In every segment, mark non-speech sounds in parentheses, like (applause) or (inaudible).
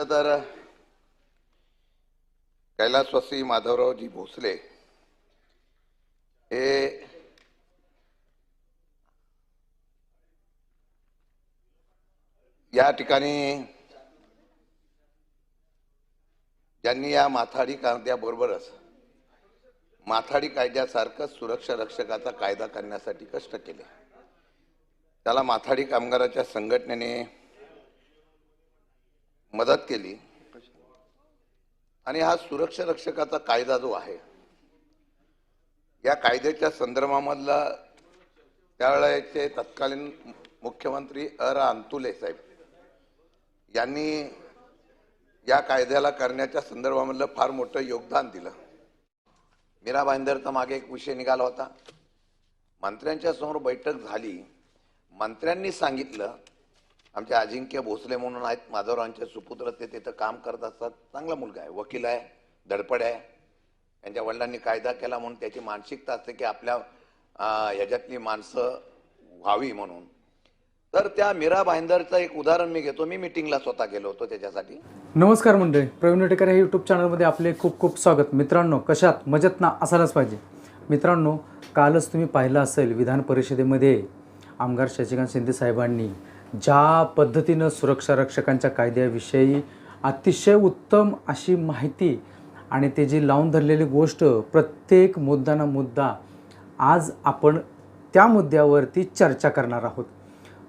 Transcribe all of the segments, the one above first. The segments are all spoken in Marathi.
म्हटलं तर कैलासवासी माधवरावजी भोसले हे या ठिकाणी ज्यांनी या माथाडी कायद्याबरोबरच माथाडी कायद्यासारखंच सुरक्षा रक्षकाचा कायदा करण्यासाठी कष्ट केले. त्याला माथाडी कामगाराच्या संघटनेने मदत केली. आणि हा सुरक्षा रक्षकाचा कायदा जो आहे या कायद्याच्या संदर्भामधला त्यावेळेचे तत्कालीन मुख्यमंत्री अर अंतुले साहेब यांनी या कायद्याला करण्याच्या संदर्भामधलं फार मोठं योगदान दिलं. मीरा भाईंदरचा मागे एक विषय निघाला होता. मंत्र्यांच्या समोर बैठक झाली. मंत्र्यांनी सांगितलं आमचे अजिंक्य भोसले म्हणून आहेत माधवरावांचे सुपुत्र ते तिथं काम करत असतात. चांगला मुलगा आहे वकील आहे धडपड आहे. त्यांच्या वडिलांनी कायदा केला म्हणून त्याची मानसिकता असते की आपल्या ह्याच्यातली माणसं व्हावी म्हणून. तर त्या मीरा भाईंदरचं एक उदाहरण मी घेतो. मी मिटिंगला स्वतः गेलो होतो त्याच्यासाठी. नमस्कार मंडळी. प्रवीण टेकर या यूट्यूब चॅनलमध्ये आपले खूप खूप स्वागत. मित्रांनो कशात? मजेत ना? असायलाच पाहिजे. मित्रांनो कालच तुम्ही पाहिलं असेल विधान परिषदेमध्ये आमदार शशिकांत शिंदे साहेबांनी ज्या पद्धतीनं सुरक्षा रक्षकांच्या कायद्याविषयी अतिशय उत्तम अशी माहिती आणि ते जी लावून धरलेली गोष्ट प्रत्येक मुद्दा ना मुद्दा आज आपण त्या मुद्द्यावरती चर्चा करणार आहोत.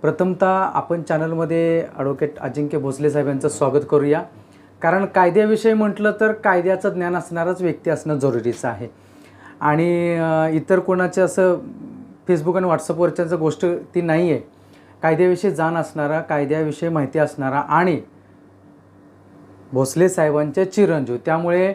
प्रथमतः आपण चॅनलमध्ये ॲडव्होकेट अजिंक्य भोसले साहेब यांचं स्वागत करूया. कारण कायद्याविषयी म्हटलं तर कायद्याचं ज्ञान असणाराच व्यक्ती असणं जरुरीचं आहे. आणि इतर कोणाचे असं फेसबुक आणि व्हॉट्सअपवरच्या गोष्ट ती नाही आहे कायद्याविषयी जाण असणारा कायद्याविषयी माहिती असणारा आणि भोसले साहेबांचे चिरंजीव. त्यामुळे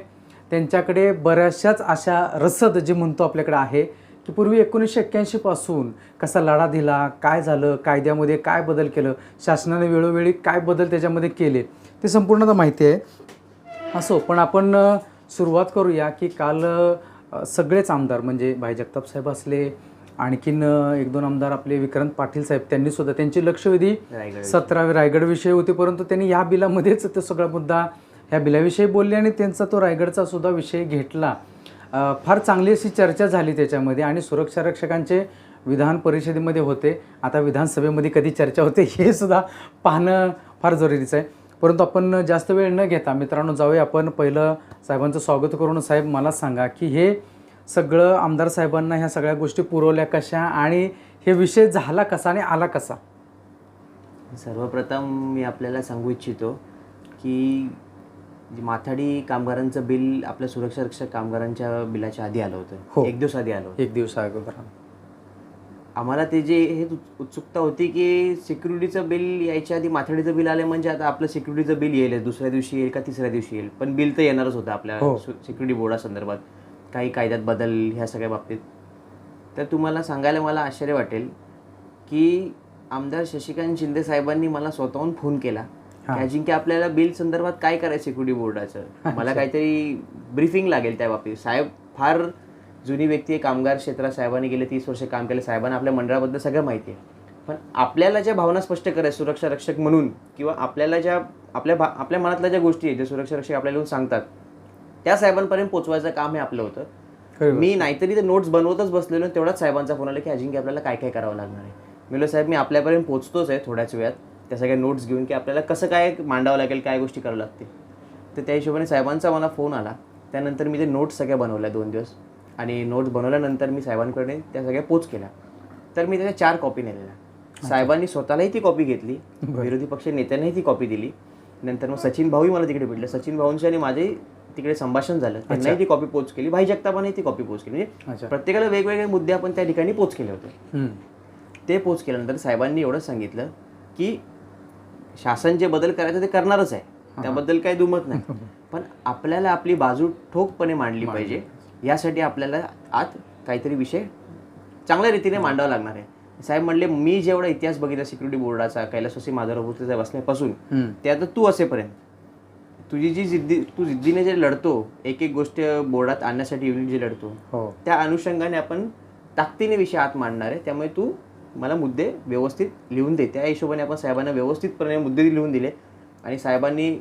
त्यांच्याकडे बऱ्याचशाच अशा रसद जे म्हणतो आपल्याकडे आहे की पूर्वी एकोणीसशे एक्क्याऐंशीपासून कसा लढा दिला काय झालं कायद्यामध्ये काय बदल केलं शासनाने वेळोवेळी काय बदल त्याच्यामध्ये केले ते संपूर्णतः माहिती आहे. असो पण आपण सुरुवात करूया की काल सगळेच आमदार म्हणजे भाई जगताप साहेब असले आणखीन एक दोन आमदार आपले विक्रांत पाटील साहेब त्यांनी सुद्धा त्यांची लक्षवेधी सतरावे रायगड विषय होते परंतु त्यांनी या बिलामध्येच तो सगळा मुद्दा ह्या बिलाविषयी बोलले आणि त्यांचा तो रायगडचा सुद्धा विषय घेतला. फार चांगली अशी चर्चा झाली त्याच्यामध्ये आणि सुरक्षा रक्षकांचे विधान परिषदेमध्ये होते. आता विधानसभेमध्ये कधी चर्चा होते हे सुद्धा पाहणं फार जरुरीचं आहे. परंतु आपण जास्त वेळ न घेता मित्रांनो जाऊया आपण. पहिलं साहेबांचं स्वागत करून साहेब मला सांगा की हे सगळं आमदार साहेबांना ह्या सगळ्या गोष्टी पुरवल्या कशा आणि हे विषय झाला कसा आणि आला कसा? सर्वप्रथम मी आपल्याला सांगू इच्छितो की माथाडी कामगारांचं बिल आपल्या सुरक्षा रक्षक कामगारांच्या बिलाच्या आधी आलं हो. होतं एक दिवस आधी आलं होतं. एक दिवस अगोदर आम्हाला ते जे हे उत्- उत्सुकता होती की सिक्युरिटीचं बिल यायच्या आधी माथाडीचं बिल आलं म्हणजे आता आपलं सिक्युरिटीचं बिल येईल. दुसऱ्या दिवशी येईल का तिसऱ्या दिवशी येईल. पण बिल तर येणारच होतं आपल्या हो. सिक्युरिटी बोर्डासंदर्भात काही कायद्यात बदल ह्या सगळ्या बाबतीत. तर तुम्हाला सांगायला मला आश्चर्य वाटेल की आमदार शशिकांत शिंदे साहेबांनी मला स्वतःहून फोन केला की आपल्याला बिल संदर्भात काय करायचं सिक्युरिटी बोर्डाचं? मला काहीतरी ब्रीफिंग लागेल त्या बाबतीत. साहेब फार जुनी व्यक्ती आहे कामगार क्षेत्रात साहेबांनी गेले तीस वर्ष काम केलं साहेबांना आपल्या मंडळाबद्दल सगळं माहिती आहे. पण आपल्याला ज्या भावना स्पष्ट करायच्या सुरक्षा रक्षक म्हणून किंवा आपल्याला ज्या आपल्या भा आपल्या मनातल्या ज्या गोष्टी आहेत ज्या सुरक्षा रक्षक आपल्याला येऊन सांगतात त्या साहेबांपर्यंत पोचवायचं काम हे आपलं होतं. मी नाहीतरी ते नोट्स बनवतच बसलेलो तेवढाच साहेबांचा फोन आला की अजिंक्य आपल्याला काय काय करावं लागणार आहे? मी म्हणलो, साहेब मी आपल्यापर्यंत पोहोचतोच आहे थोड्याच वेळात. त्या सगळ्या नोट्स घेऊन की आपल्याला कसं काय मांडावं लागेल काय गोष्टी करावं लागतील. तर त्या हिशोबाने साहेबांचा मला फोन आला. त्यानंतर मी ते नोट्स सगळ्या बनवल्या दोन दिवस. आणि नोट्स बनवल्यानंतर मी साहेबांकडे त्या सगळ्या पोच केल्या. तर मी त्याच्या चार कॉपी नेलेल्या. साहेबांनी स्वतःलाही ती कॉपी घेतली. विरोधी पक्ष नेत्यांनाही ती कॉपी दिली. नंतर मग सचिन भाऊही मला तिकडे भेटले. सचिन भाऊंशी आणि माझे तिकडे संभाषण झालं. त्यांनाही ती कॉपी पोच केली. भाई जगतापाने ती कॉपी पोच केली. म्हणजे प्रत्येकाला वेगवेगळे मुद्दे आपण त्या ठिकाणी पोच केले होते. ते पोच केल्यानंतर साहेबांनी एवढंच सांगितलं की शासन जे बदल करायचं ते करणारच आहे. त्याबद्दल काही दुमत नाही. (laughs) पण आपल्याला आपली बाजू ठोकपणे मांडली पाहिजे. यासाठी आपल्याला आत काहीतरी विषय चांगल्या रीतीने मांडावा लागणार आहे. साहेब म्हणले मी जेवढा इतिहास बघितला सिक्युरिटी बोर्डाचा कैलासवासी माधवराव भोसले बसण्यापासून हम्म. ते आता तू असेपर्यंत तुझी जी जिद्दी तू जिद्दीने जे लढतो एक एक गोष्ट बोर्डात आणण्यासाठी युनिट जे लढतो हो. त्या अनुषंगाने आपण ताकदीने विषय आत मांडणार आहे. त्यामुळे तू मला मुद्दे व्यवस्थित लिहून दे. त्या हिशोबाने आपण साहेबांना व्यवस्थितपणे मुद्दे लिहून दिले आणि साहेबांनी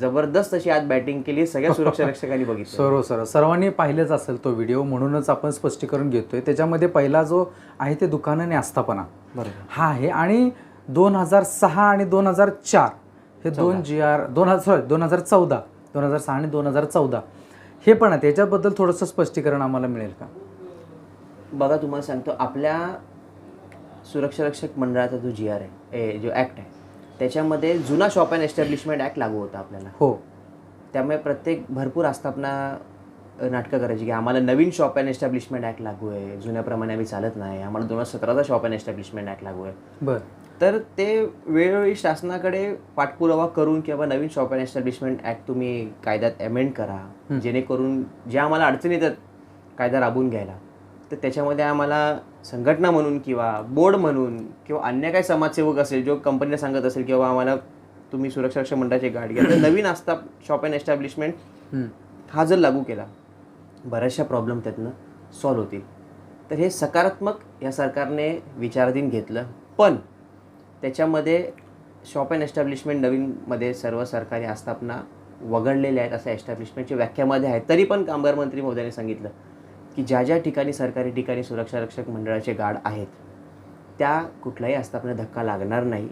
जबरदस्त अशी आज बॅटिंग केली सगळ्या सुरक्षा (laughs) रक्षकांनी बघितलं. सर्व सर्व. सर्वांनी पाहिलेच असेल तो व्हिडिओ म्हणूनच आपण स्पष्टीकरण घेतोय. त्याच्यामध्ये पहिला जो आहे ते दुकान आणि आस्थापना. बरोबर. हा आहे. आणि दोन हजार सहा आणि दोन हजार चार हे दोन जी आर दोन हजार सॉरी दोन हजार चौदा दोन हजार सहा आणि दोन हजार चौदा. हे पण आहे त्याच्याबद्दल थोडंसं स्पष्टीकरण आम्हाला मिळेल का? बघा तुम्हाला सांगतो आपल्या सुरक्षा रक्षक मंडळाचा जो जी आर आहे जो ॲक्ट आहे त्याच्यामध्ये जुना शॉप अँड एस्टॅब्लिशमेंट ॲक्ट लागू होता आपल्याला. हो. त्यामुळे प्रत्येक भरपूर आस्थापना नाटकं करायची. की आम्हाला नवीन शॉप अँड एस्टॅब्लिशमेंट ॲक्ट लागू आहे. जुन्याप्रमाणे आम्ही चालत नाही. आम्हाला दोन हजार सतराचा शॉप अँड एस्टॅब्लिशमेंट ॲक्ट लागू आहे. बर. तर ते वेळोवेळी शासनाकडे पाठपुरावा करून किंवा नवीन शॉप अँड एस्टॅब्लिशमेंट ॲक्ट तुम्ही कायद्यात अमेंड करा. जेणेकरून ज्या आम्हाला अडचणी येतात कायदा राबवून घ्यायला तर त्याच्यामध्ये आम्हाला संघटना म्हणून किंवा बोर्ड म्हणून किंवा अन्य काही समाजसेवक असेल जो कंपनीला सांगत असेल किंवा आम्हाला तुम्ही सुरक्षा रक्षक मंडळाची गाडी घ्या तर नवीन असता शॉप अँड एस्टॅब्लिशमेंट. हा जर लागू केला बऱ्याचशा प्रॉब्लेम त्यातनं सॉल्व्ह होतील. तर हे सकारात्मक या सरकारने विचाराधीन घेतलं. पण त्याच्यामध्ये शॉप अँड एस्टॅब्लिशमेंट नवीनमध्ये सर्व सरकारी आस्थापना वगळलेल्या आहेत असं एस्टॅब्लिशमेंटच्या व्याख्यामध्ये आहे. तरी पण कामगार मंत्री महोदयांनी सांगितलं की ज्या ज्या ठिकाणी सरकारी ठिकाणी सुरक्षा रक्षक मंडळाचे गार्ड आहेत त्या कुठल्याही आस्थापनेत धक्का लागणार नाही.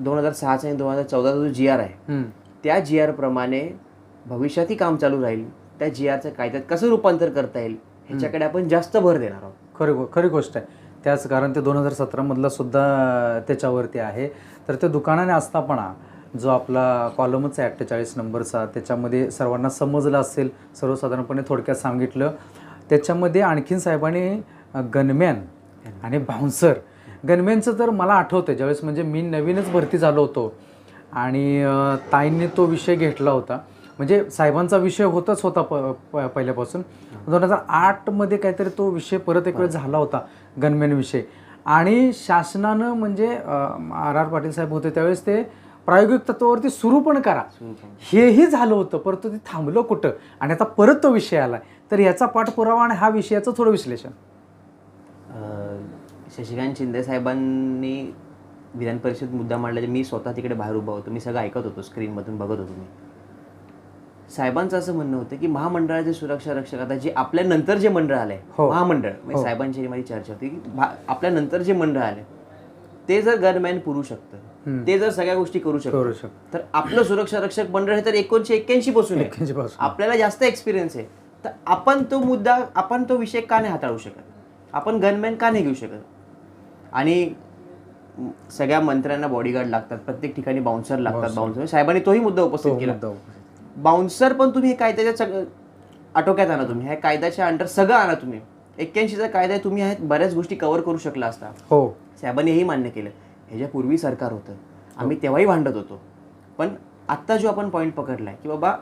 दोन हजार सहाचा आणि दोन हजार चौदाचा जो जी आर आहे. त्या जी आरप्रमाणे भविष्यातही काम चालू राहील. त्या जी आरचं कायद्यात कसं रूपांतर करता येईल ह्याच्याकडे आपण जास्त भर देणार आहोत. खरी खरी गोष्ट आहे. त्याच कारण ते दोन हजार सतरामधला सुद्धा त्याच्यावरती आहे. तर ते दुकानाने आस्थापना जो आपला कॉलमच आहे अठ्ठेचाळीस नंबरचा त्याच्यामध्ये सर्वांना समजलं असेल सर्वसाधारणपणे थोडक्यात सांगितलं. त्याच्यामध्ये आणखीन साहेबांनी गनमॅन आणि बाउन्सर गनमॅनचं तर मला आठवतं ज्यावेळेस म्हणजे मी नवीनच भरती झालो होतो आणि ताईंनी तो विषय घेतला होता. म्हणजे साहेबांचा विषय होताच होता प- पहिल्यापासून. दोन हजार आठमध्ये काहीतरी तो विषय परत एक वेळ झाला होता. गनमॅन विषय आणि शासनानं म्हणजे आर आर पाटील साहेब होते त्यावेळेस ते प्रायोगिक तत्वावरती सुरू पण करा. हेही झालं होतं परंतु ते थांबलं कुठं? आणि आता परत तो विषय आला तर याचा पाठपुरावा आणि हा विषयाचं थोडं विश्लेषण. शशिकांत शिंदे साहेबांनी विधान परिषद मुद्दा मांडला मी स्वतः तिकडे बाहेर उभा होतो. मी सगळं ऐकत होतो स्क्रीनमधून बघत होतो मी. साहेबांचं असं म्हणणं होतं की महामंडळाचे सुरक्षा रक्षक आता जे आपल्या नंतर जे मंडळ आलंय हो. महामंडळ म्हणजे साहेबांची आणि माझी चर्चा होती की भा- आपल्या नंतर जे मंडळ आले ते जर गनमॅन पुरू शकतं ते जर सगळ्या गोष्टी करू शकतं. तर आपलं सुरक्षा रक्षक मंडळ हे तर एकोणीशे एक्क्याऐंशी पासून. आपल्याला जास्त एक्सपिरियन्स आहे. तर आपण तो मुद्दा आपण तो विषय का नाही हाताळू शकत? आपण गनमॅन का नाही घेऊ शकत? आणि सगळ्या मंत्र्यांना बॉडीगार्ड लागतात प्रत्येक ठिकाणी बाउन्सर लागतात बाउन्सर साहेबांनी तोही मुद्दा उपस्थित केला. बाउन्सर पण तुम्ही हे कायद्याच्या सगळं आटोक्यात आणा तुम्ही. ह्या कायद्याच्या अंडर सगळं आणा तुम्ही. एक्क्याऐंशीचा कायदा तुम्ही ह्यात बऱ्याच गोष्टी कव्हर करू शकला असता. हो. साहेबांनी हेही मान्य केलं. ह्याच्यापूर्वी सरकार होतं आम्ही तेव्हाही भांडत होतो. पण आत्ता जो आपण पॉईंट पकडलाय की बाबा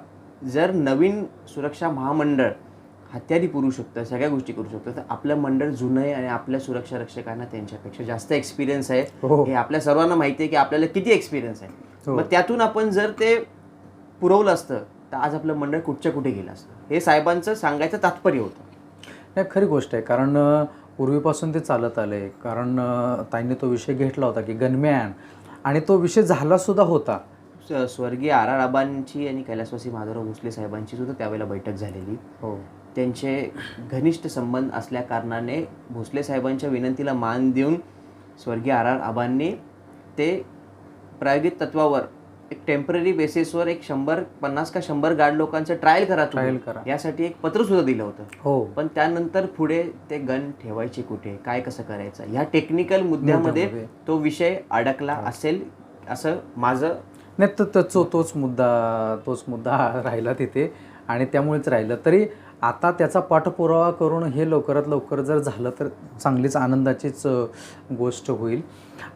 जर नवीन सुरक्षा महामंडळ हत्यारी पुरू शकतं सगळ्या गोष्टी करू शकतं तर आपलं मंडळ जुनं आहे आणि आपल्या सुरक्षा रक्षकांना त्यांच्यापेक्षा जास्त एक्सपिरियन्स आहे. हो. हे आपल्या सर्वांना माहिती आहे की आपल्याला किती एक्सपिरियन्स आहे. मग त्यातून आपण जर ते पुरवलं असतं तर आज आपलं मंडळ कुठच्या कुठे गेलं असतं? हे साहेबांचं सांगायचं तात्पर्य होतं. नाही खरी गोष्ट आहे. कारण पूर्वीपासून ते चालत आले कारण अ, ताईंनी तो विषय घेतला होता की गनमॅन आणि तो विषय झाला सुद्धा होता. स- स्वर्गीय आर आर आबांची आणि कैलासवासी माधवराव भोसले साहेबांची सुद्धा त्यावेळेला बैठक झालेली. हो. त्यांचे घनिष्ठ संबंध असल्या कारणाने भोसले साहेबांच्या विनंतीला मान देऊन स्वर्गीय आर आर आबांनी ते प्रायोगिक तत्वावर एक टेंपररी बेसिसवर एक शंभर पन्नास का शंभर गार्ड लोकांचं ट्रायल करा तुम्ही. Trial करा. यासाठी एक पत्र सुद्धा दिलं होतं हो पण त्यानंतर पुढे ते गन ठेवायचे कुठे काय कसं करायचं ह्या टेक्निकल मुद्द्यामध्ये मुद्द्यामध्ये. तो विषय अडकला असेल असं माझं नाही तर तोच मुद्दा तोच मुद्दा (laughs) राहिला तिथे आणि त्यामुळेच राहिलं तरी आता त्याचा पाठपुरावा करून हे लवकरात लवकर जर झालं तर चांगलीच आनंदाचीच गोष्ट होईल.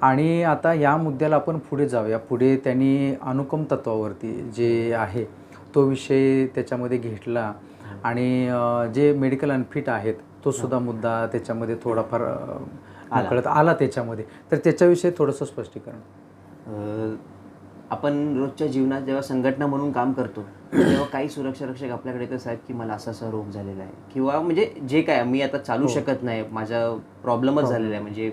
आणि आता या मुद्द्याला आपण पुढे जाऊया. पुढे त्यांनी अनुकम तत्वावरती जे आहे तो विषय त्याच्यामध्ये घेतला. आणि जे मेडिकल अनफिट आहेत तो सुद्धा मुद्दा त्याच्यामध्ये थोडाफार अ, नकळत आला त्याच्यामध्ये. तर त्याच्याविषयी थोडंसं स्पष्टीकरण. आपण रोजच्या जीवनात जेव्हा संघटना म्हणून काम करतो तेव्हा काही सुरक्षा रक्षक आपल्याकडे येतात साहेब की मला असा असा रोग झालेला आहे. किंवा म्हणजे जे काय मी आता चालू शकत नाही माझा प्रॉब्लेमच झालेला आहे. म्हणजे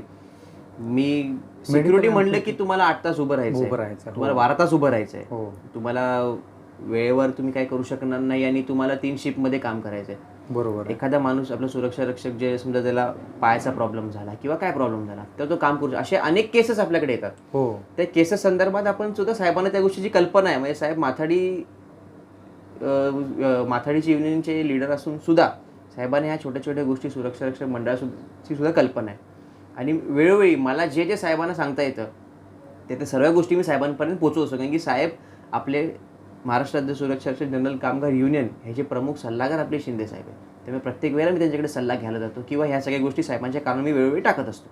मी सिक्युरिटी म्हणलं की तुम्हाला आठ तास उभं राहायचं राहायचं, हो. तुम्हाला बारा तास उभं राहायचंय. हो. तुम्हाला वेळेवर तुम्ही काय करू शकणार नाही आणि तुम्हाला तीन शिफ्टमध्ये काम करायचंय. बरोबर. एखादा माणूस आपला सुरक्षा रक्षक जे समजा त्याला पायाचा प्रॉब्लेम झाला किंवा काय प्रॉब्लेम झाला तर तो काम करू असे अनेक केसेस आपल्याकडे येतात. हो. त्या केसेस संदर्भात आपण सुद्धा साहेबांना त्या गोष्टीची कल्पना आहे. म्हणजे साहेब माथाडी माथाडीची युनियनचे लीडर असून सुद्धा साहेबांनी ह्या छोट्या छोट्या गोष्टी सुरक्षा रक्षक मंडळाची सुद्धा कल्पना आहे. आणि वेळोवेळी मला जे जे साहेबांना सांगता येतं ते त्या सर्व गोष्टी मी साहेबांपर्यंत पोहोचवू असतो कारण की साहेब आपले महाराष्ट्र राज्य सुरक्षा रक्षक जनरल कामगार युनियन ह्याचे प्रमुख सल्लागार आपले शिंदे साहेब आहेत त्यामुळे प्रत्येक वेळेला मी त्यांच्याकडे सल्ला घ्यायला जातो किंवा ह्या सगळ्या गोष्टी साहेबांच्या कानावर मी वेळोवेळी टाकत असतो.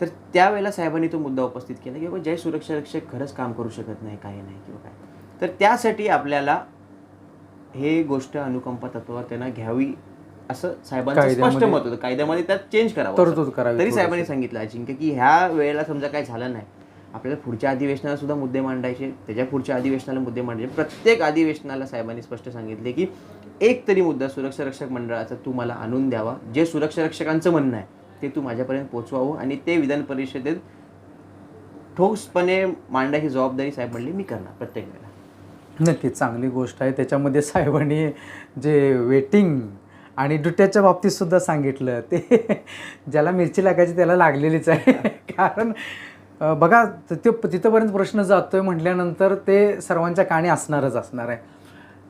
तर त्यावेळेला साहेबांनी तो मुद्दा उपस्थित केला की बाबा जय सुरक्षा रक्षक खरंच काम करू शकत नाही काही नाही किंवा काय. तर त्यासाठी आपल्याला हे गोष्ट अनुकंपा तत्वावर त्यांना घ्यावी असं साहेबांचं स्पष्ट मत होतं. कायद्यामध्ये त्यात चेंज करावं तरी. साहेबांनी सांगितलं अजिंक्य की ह्या वेळेला समजा काय झालं नाही आपल्याला पुढच्या अधिवेशनाला सुद्धा मुद्दे मांडायचे त्याच्या पुढच्या अधिवेशनाला मुद्दे मांडायचे. प्रत्येक अधिवेशनाला साहेबांनी स्पष्ट सांगितले की एक तरी मुद्दा सुरक्षा रक्षक मंडळाचा तू मला आणून द्यावा. जे सुरक्षा रक्षकांचं म्हणणं आहे ते तू माझ्यापर्यंत पोचवावं आणि ते विधान परिषदेत ठोसपणे मांडायची जबाबदारी साहेब म्हणली मी करणार प्रत्येक वेळेला. नक्कीच चांगली गोष्ट आहे. त्याच्यामध्ये साहेबांनी जे वेटिंग आणि डुट्याच्या बाबतीत सुद्धा सांगितलं ते ज्याला मिरची लागायची त्याला लागलेलीच आहे. (laughs) कारण बघा तिथे तिथंपर्यंत प्रश्न जातोय म्हटल्यानंतर ते सर्वांच्या काणी असणारच असणार आहे.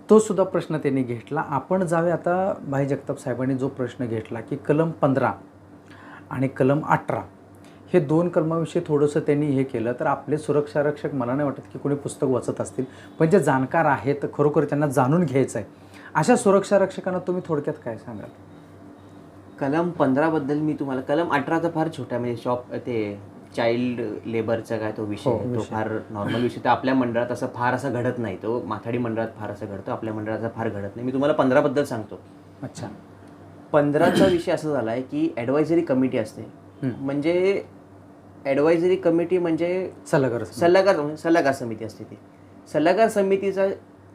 तो सुद्धा प्रश्न त्यांनी घेतला. आपण जावे आता भाई जगताप साहेबांनी जो प्रश्न घेतला की कलम पंधरा आणि कलम अठरा हे दोन कलमाविषयी थोडंसं त्यांनी हे केलं तर आपले सुरक्षा रक्षक मला नाही वाटत की कोणी पुस्तक वाचत असतील. पण जे जाणकार आहेत खरोखर त्यांना जाणून घ्यायचं आहे अशा सुरक्षा रक्षकांना तुम्ही थोडक्यात काय सांगाल? कलम पंधराबद्दल मी तुम्हाला कलम अठराचा फार छोटा म्हणजे शॉप ते चाइल्ड लेबरचा काय तो विषय हो, तो विषय. फार नॉर्मल विषय. तर आपल्या मंडळात असं फार असं घडत नाही. तो माथाडी मंडळात फार असं घडतं आपल्या मंडळाचा फार घडत नाही. मी तुम्हाला पंधराबद्दल सांगतो. अच्छा. पंधराचा विषय असा झाला आहे की ॲडवायझरी कमिटी असते. हं. म्हणजे ॲडवायझरी कमिटी म्हणजे सल्लागार. सल्लागार सल्लागार समिती असते ती. सल्लागार समितीचा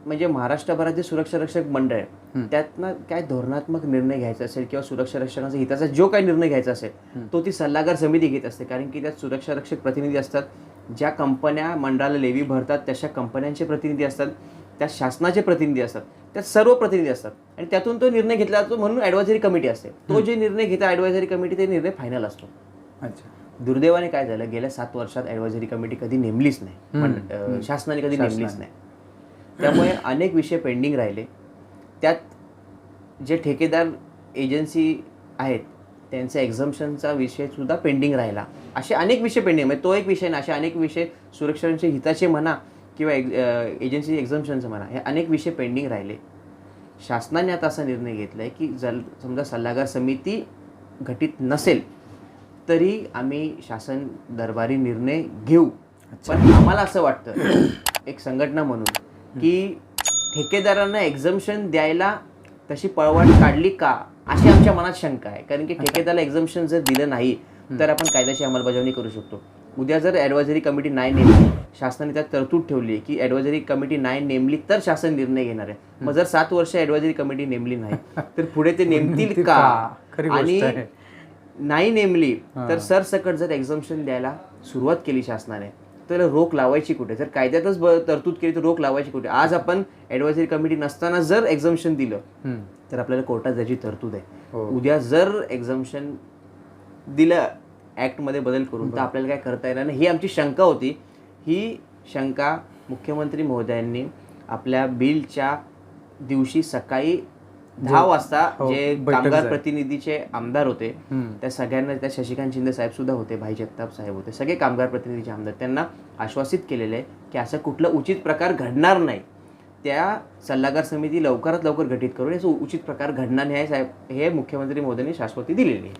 म्हणजे महाराष्ट्रभरात जे सुरक्षा रक्षक मंडळ आहे. त्यातनं काय धोरणात्मक निर्णय घ्यायचा असेल किंवा सुरक्षा रक्षकांचा हिताचा जो काही निर्णय घ्यायचा असेल. तो ती सल्लागार समिती घेत असते. कारण की त्यात सुरक्षा रक्षक प्रतिनिधी असतात ज्या कंपन्या मंडळाला लेवी भरतात तशा कंपन्यांचे प्रतिनिधी असतात त्या शासनाचे प्रतिनिधी असतात त्यात सर्व प्रतिनिधी असतात. आणि त्यातून तो निर्णय घेतला जातो म्हणून ॲडवायझरी कमिटी असते. तो जे निर्णय घेता ॲडवायझरी कमिटी ते निर्णय फायनल असतो. अच्छा. दुर्दैवाने काय झालं? गेल्या सात वर्षात ॲडवायझरी कमिटी कधी नेमलीच नाही. शासनाने कधी. नेमलीच नाही. त्यामुळे अनेक विषय पेंडिंग राहिले. त्यात जे ठेकेदार एजन्सी आहेत त्यांचा एक्झम्पशनचा विषय सुद्धा पेंडिंग राहिला. असे अनेक विषय पेंडिंग म्हणजे तो एक विषय ना असे अनेक विषय सुरक्षांचे हिताचे म्हणा किंवा एजन्सी एक्झम्पशनचं म्हणा हे अनेक विषय पेंडिंग राहिले. शासनाने आता असा निर्णय घेतला आहे की जर समजा सल्लागार समिती घटित नसेल तरी आम्ही शासन दरबारी निर्णय घेऊ. पण आम्हाला असं वाटतं एक संघटना म्हणून की ठेकेदारांना एक्झम्पशन द्यायला तशी पळवाट काढली का? अशी आमच्या मनात शंका आहे. कारण की ठेकेदाराला एक्झम्पशन जर दिलं नाही तर आपण कायद्याची अंमलबजावणी करू शकतो. उद्या जर ॲडवायझरी कमिटी नाही नेमली शासनाने त्यात तरतूद ठेवली की ॲडवायझरी कमिटी नाही नेमली तर शासन निर्णय घेणार आहे. मग जर सात वर्ष ॲडवायझरी कमिटी नेमली नाही (laughs) तर पुढे ते नेमतील का? आणि. नाही नेमली. तर सरसकट जर एक्झम्पशन द्यायला सुरुवात केली शासनाने तर रोख लावायची कुठे? जर कायद्यातच तरतूद केली तर रोख लावायची कुठे? आज आपण ॲडवायझरी कमिटी नसताना जर एक्झम्पशन दिलं. तर आपल्याला कोर्टात त्याची तरतूद आहे. हो. उद्या जर एक्झम्पशन दिलं ऍक्टमध्ये बदल करून तर आपल्याला काय करता येणार नाही? ही आमची शंका होती. ही शंका मुख्यमंत्री महोदयांनी आपल्या बिलच्या दिवशी सकाळी दहा वाजता हो, जे कामगार. प्रतिनिधीचे आमदार होते. त्या सगळ्यांना त्या शशिकांत शिंदे साहेब सुद्धा होते भाई जगताप साहेब होते सगळे कामगार प्रतिनिधीचे आमदार. त्यांना आश्वासित केलेलं आहे की असं कुठलं उचित प्रकार घडणार नाही. त्या सल्लागार समिती लवकरात लवकर गठीत करून याचा उचित प्रकार घडणार नाही साहेब हे मुख्यमंत्री मोदींनी शाश्वती दिलेली आहे.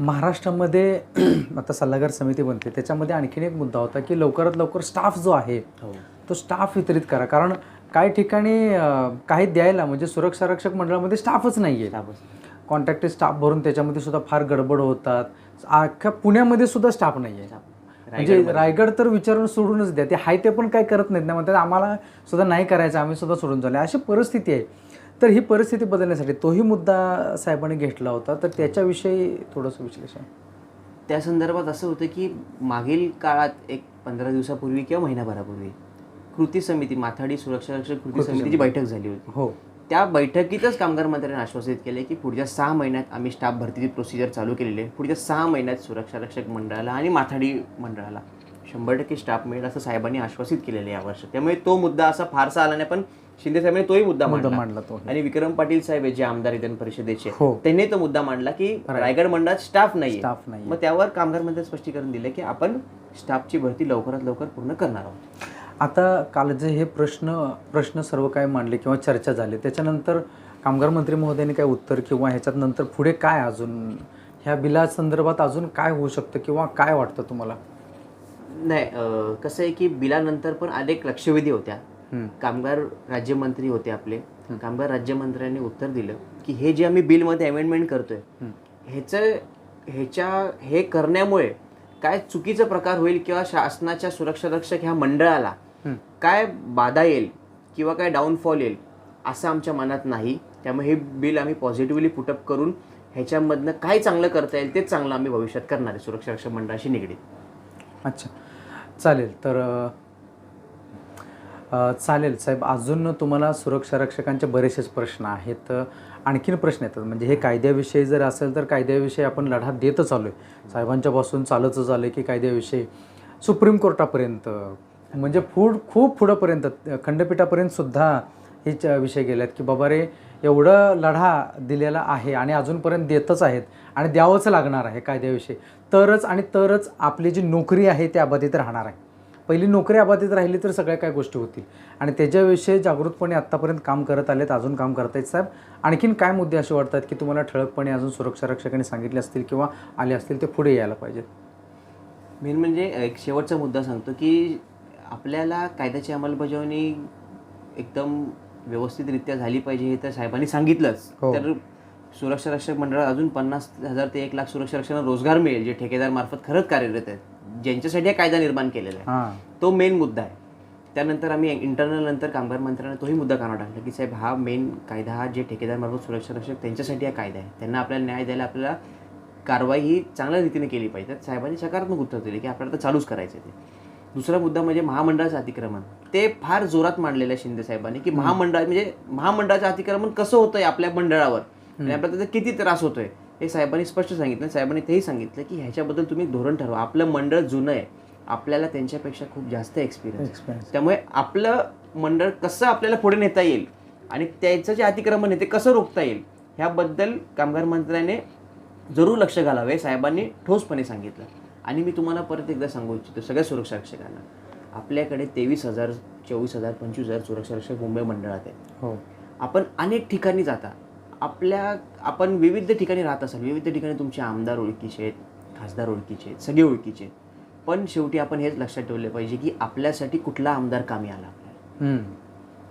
महाराष्ट्रामध्ये (clears throat) आता सल्लागार समिती बनते. त्याच्यामध्ये आणखीन एक मुद्दा होता की लवकरात लवकर स्टाफ जो आहे हो. तो स्टाफ वितरित करा. कारण काही ठिकाणी काही द्यायला म्हणजे सुरक्षा रक्षक मंडळामध्ये स्टाफच नाही. आहे कॉन्ट्रॅक्टेड स्टाफ भरून त्याच्यामध्ये सुद्धा फार गडबड होतात. अख्ख्या पुण्यामध्ये सुद्धा स्टाफ नाही. आहे म्हणजे रायगड तर विचारून सोडूनच द्या. ते हाय ते पण काय करत नाहीत ना. म्हणतात आम्हाला सुद्धा नाही करायचं आम्ही सुद्धा सोडून झाले अशी परिस्थिती आहे. तर ही परिस्थिती बदलण्यासाठी तोही मुद्दा साहेबांनी घेतला होता. तर त्याच्याविषयी थोडंसं विश्लेषण. त्या संदर्भात असं होतं की मागील काळात एक पंधरा दिवसापूर्वी किंवा महिनाभरापूर्वी कृती समिती माथाडी सुरक्षा रक्षक कृती समितीची बैठक झाली होती. हो. त्या बैठकीतच कामगार मंत्र्यांनी आश्वासित केले की पुढच्या सहा महिन्यात आम्ही स्टाफ भरतीची प्रोसिजर चालू केलेली आहे. पुढच्या सहा महिन्यात सुरक्षा रक्षक मंडळाला आणि माथाडी मंडळाला शंभर टक्के स्टाफ मिळेल असं साहेबांनी आश्वासित केलेलं आहे यावर्षी त्यामुळे तो मुद्दा असा फारसा आला नाही पण शिंदे साहेबांनी तोही मुद्दा मांडला. तो. आणि विक्रम पाटील साहेब जे आमदार विधान परिषदेचे हो. त्यांनी तो मुद्दा मांडला की रायगड मंडळात स्टाफ नाही स्टाफ नाही मग त्यावर कामगार मंत्री स्पष्टीकरण दिले की आपण स्टाफची भरती लवकरात लवकर पूर्ण करणार आहोत. आता काल जे हे प्रश्न प्रश्न सर्व काय मांडले किंवा चर्चा झाली त्याच्यानंतर कामगार मंत्री महोदयांनी काय उत्तर किंवा ह्याच्यात नंतर पुढे काय अजून ह्या बिला संदर्भात अजून काय होऊ शकतं किंवा काय वाटतं तुम्हाला? नाही कसं आहे की बिलानंतर पण अनेक लक्षवेधी होत्या. कामगार राज्यमंत्री होते आपले. कामगार राज्यमंत्र्यांनी उत्तर दिलं की हे जे आम्ही बिलमध्ये अमेंडमेंट करतोय ह्याचं ह्याच्या हे करण्यामुळे काय चुकीचा प्रकार होईल किंवा शासनाच्या सुरक्षा रक्षक ह्या मंडळाला काय बाधा येईल किंवा काय डाऊनफॉल येईल असं आमच्या मनात नाही. त्यामुळे हे बिल आम्ही पॉझिटिव्हली पुटअप करून ह्याच्यामधनं काय चांगलं करता येईल तेच चांगलं आम्ही भविष्यात करणार आहे सुरक्षा रक्षक मंडळाशी निगडीत. अच्छा. चालेल. तर चालेल साहेब. अजून तुम्हाला सुरक्षा रक्षकांचे बरेचसेच प्रश्न आहेत. आणखीन प्रश्न येतात. म्हणजे हे कायद्याविषयी जर असेल तर कायद्याविषयी आपण लढा देतच आलो आहे साहेबांच्यापासून चालतच आलो आहे की कायद्याविषयी सुप्रीम कोर्टापर्यंत म्हणजे फूड खूप पुढंपर्यंत खंडपीठापर्यंत सुद्धा हे च- विषय गेले आहेत की बाबा रे एवढं लढा दिलेला आहे आणि अजूनपर्यंत देतच आहेत आणि द्यावंच लागणार आहे कायद्याविषयी. तरच आणि तरच आपली जी नोकरी आहे ती अबाधित राहणार आहे. पहिली नोकरी अबाधित राहिली तर सगळ्या काय गोष्टी होतील. आणि त्याच्याविषयी जागृतपणे आत्तापर्यंत काम करत आलेत अजून काम करत आहेत साहेब. आणखीन काय मुद्दे असे वाटतात की तुम्हाला ठळकपणे अजून सुरक्षा रक्षकांनी सांगितले असतील किंवा आले असतील ते पुढे यायला पाहिजेत? मेन म्हणजे एक शेवटचा मुद्दा सांगतो की आपल्याला कायद्याची अंमलबजावणी एकदम व्यवस्थितरित्या झाली पाहिजे हे तर साहेबांनी सांगितलंच. हो. तर सुरक्षा रक्षक मंडळात अजून पन्नास हजार ते एक लाख सुरक्षा रक्षकांना रोजगार मिळेल जे ठेकेदार मार्फत खरंच कार्यरत आहेत. ज्यांच्यासाठी हा कायदा निर्माण केलेला आहे. हां. तो मेन मुद्दा आहे. त्यानंतर आम्ही इंटरनल नंतर कामगार मंत्र्यांना तोही मुद्दा कानावर टाकला की साहेब हा मेन कायदा हा जे ठेकेदार मार्फत सुरक्षा रक्षक त्यांच्यासाठी हा कायदा आहे. त्यांना आपल्याला न्याय द्यायला आपल्याला कारवाई ही चांगल्या रीतीने केली पाहिजे. तर साहेबांनी सकारात्मक उत्तर दिले की आपल्याला तर चालूच करायचं आहे ते. दुसरा मुद्दा म्हणजे महामंडळाचं अतिक्रमण. ते फार जोरात मांडलेलं आहे शिंदे साहेबांनी की महामंडळ म्हणजे महामंडळाचं अतिक्रमण कसं होतंय आपल्या मंडळावर? आणि आपल्याला त्याचा किती त्रास होतोय? हे साहेबांनी स्पष्ट सांगितलं. साहेबांनी तेही सांगितलं की ह्याच्याबद्दल तुम्ही धोरण ठरवा. आपलं मंडळ जुनं आहे. आपल्याला त्यांच्यापेक्षा खूप जास्त एक्सपिरियन्स एक्सपिरियन्स त्यामुळे आपलं मंडळ कसं आपल्याला पुढे नेता येईल आणि त्याचं जे अतिक्रमण आहे ते कसं रोखता येईल ह्याबद्दल कामगार मंत्र्याने जरूर लक्ष घालावे साहेबांनी ठोसपणे सांगितलं. आणि मी तुम्हाला परत एकदा सांगू इच्छितो सगळ्या सुरक्षा रक्षकांना. आपल्याकडे तेवीस हजार चोवीस हजार पंचवीस हजार सुरक्षा रक्षक मुंबई मंडळात आहेत. हो. आपण अनेक ठिकाणी जाता. आपल्या आपण विविध ठिकाणी राहत असाल. विविध ठिकाणी तुमचे आमदार ओळखीचे आहेत खासदार ओळखीचे आहेत सगळे ओळखीचे आहेत. पण शेवटी आपण हेच लक्षात ठेवले पाहिजे की आपल्यासाठी कुठला आमदार कामी आला आपल्याला.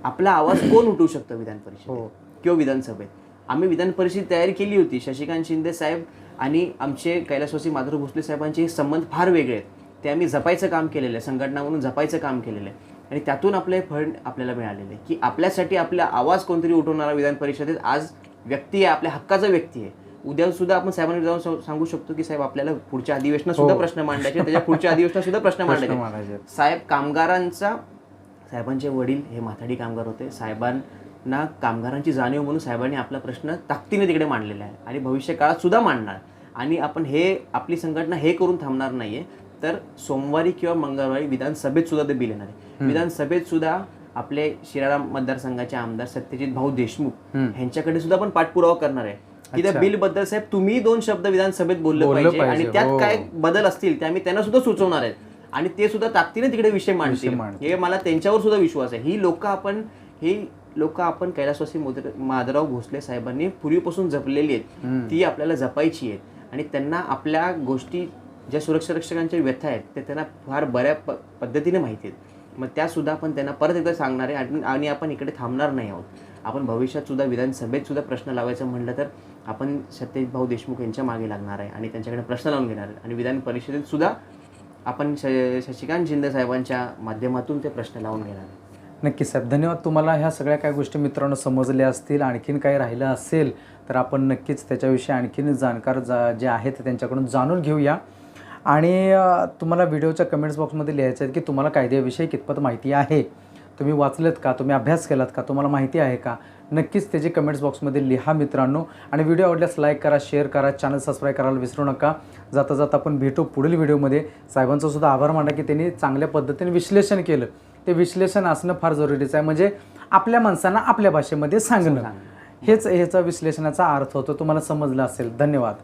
आपला आवाज कोण उठवू शकतं विधान परिषदेत हो. किंवा विधानसभेत? आम्ही विधान परिषद तयारी केली होती. शशिकांत शिंदे साहेब आणि आमचे कैलासवासी माधुर भोसले साहेबांचे हे संबंध फार वेगळे आहेत. ते आम्ही जपायचं काम केलेलं आहे संघटना म्हणून जपायचं काम केलेलं आहे. आणि त्यातून आपले फळ आपल्याला मिळालेले आहे. की आपल्यासाठी आपला आवाज कोणतरी उठवणारा विधान परिषदेत आज व्यक्ती आहे आपल्या हक्काचा व्यक्ती आहे. उद्या सुद्धा आपण साहेबांना जाऊन सांग- शकतो की साहेब आपल्याला पुढच्या अधिवेशनात सुद्धा हो. प्रश्न मांडायचे त्याच्या पुढच्या अधिवेशनात सुद्धा प्रश्न (laughs) मांडायचे. साहेब कामगारांचा साहेबांचे वडील हे माथाडी कामगार होते. साहेबांना कामगारांची जाणीव म्हणून साहेबांनी आपला प्रश्न ताकदीने तिकडे मांडलेला आहे. आणि भविष्य काळात सुद्धा मांडणार. आणि आपण हे आपली संघटना हे करून थांबणार नाहीये. तर सोमवारी किंवा मंगळवारी विधानसभेत सुद्धा ते बिल येणार आहे. विधानसभेत सुद्धा आपले शिराळा मतदारसंघाचे आमदार सत्यजित भाऊ देशमुख यांच्याकडे सुद्धा आपण पाठपुरावा करणार आहे. की त्या. बिलबद्दल साहेब तुम्ही दोन शब्द विधानसभेत बोललं पाहिजे. आणि त्यात हो. काय बदल असतील ते आम्ही त्यांना सुद्धा सुचवणार आहेत आणि ते सुद्धा ताकदीने तिकडे विषय मांडतील. हे मला त्यांच्यावर सुद्धा विश्वास आहे. ही लोक आपण ही लोक आपण कैलासवासी मोद- माधवराव भोसले साहेबांनी पूर्वीपासून जपलेली आहेत. ती आपल्याला जपायची आहेत. आणि त्यांना आपल्या गोष्टी ज्या सुरक्षा रक्षकांच्या व्यथा आहेत ते त्यांना फार बऱ्या प- पद्धतीने माहिती आहेत. मग त्या सुद्धा आपण त्यांना परत एकदा सांगणार आहे आणि- आणि आपण इकडे थांबणार नाही आहोत. आपण भविष्यात सुद्धा विधानसभेत सुद्धा प्रश्न लावायचं म्हणलं तर आपण सत्यजित भाऊ देशमुख यांच्या मागे लागणार आहे आणि त्यांच्याकडे प्रश्न लावून घेणार आहे. आणि विधान परिषदेत सुद्धा आपण श- शशिकांत शिंदे साहेबांच्या माध्यमातून ते प्रश्न लावून घेणार नक्की साहेब धन्यवाद. तुम्हाला ह्या सगळ्या काय गोष्टी मित्रांनो समजल्या असतील आणखीन काही राहिलं असेल तर आपण नक्कीच त्याच्याविषयी आणखीन जाणकार जा जे आहेत त्यांच्याकडून जाणून घेऊया. आणि तुम्हाला व्हिडिओच्या कमेंट्स बॉक्समध्ये लिहायचं आहे की तुम्हाला कायद्याविषयी कितपत माहिती आहे? तुम्ही वाचलेत का? तुम्ही अभ्यास केलात का? तुम्हाला माहिती आहे का? नक्कीच त्याची कमेंट्स बॉक्समध्ये लिहा मित्रांनो. आणि व्हिडिओ आवडल्यास लाईक करा शेअर करा चॅनल सबस्क्राईब करायला विसरू नका. जाता जाता आपण भेटू पुढील व्हिडिओमध्ये. साहेबांचासुद्धा आभार मांडा की त्यांनी चांगल्या पद्धतीने विश्लेषण केलं. ते विश्लेषण असणं फार जरुरीचं आहे. म्हणजे आपल्या माणसांना आपल्या भाषेमध्ये सांगणं. हेच ह्याचा विश्लेषणाचा अर्थ होतो. तुम्हाला समजलं असेल. धन्यवाद.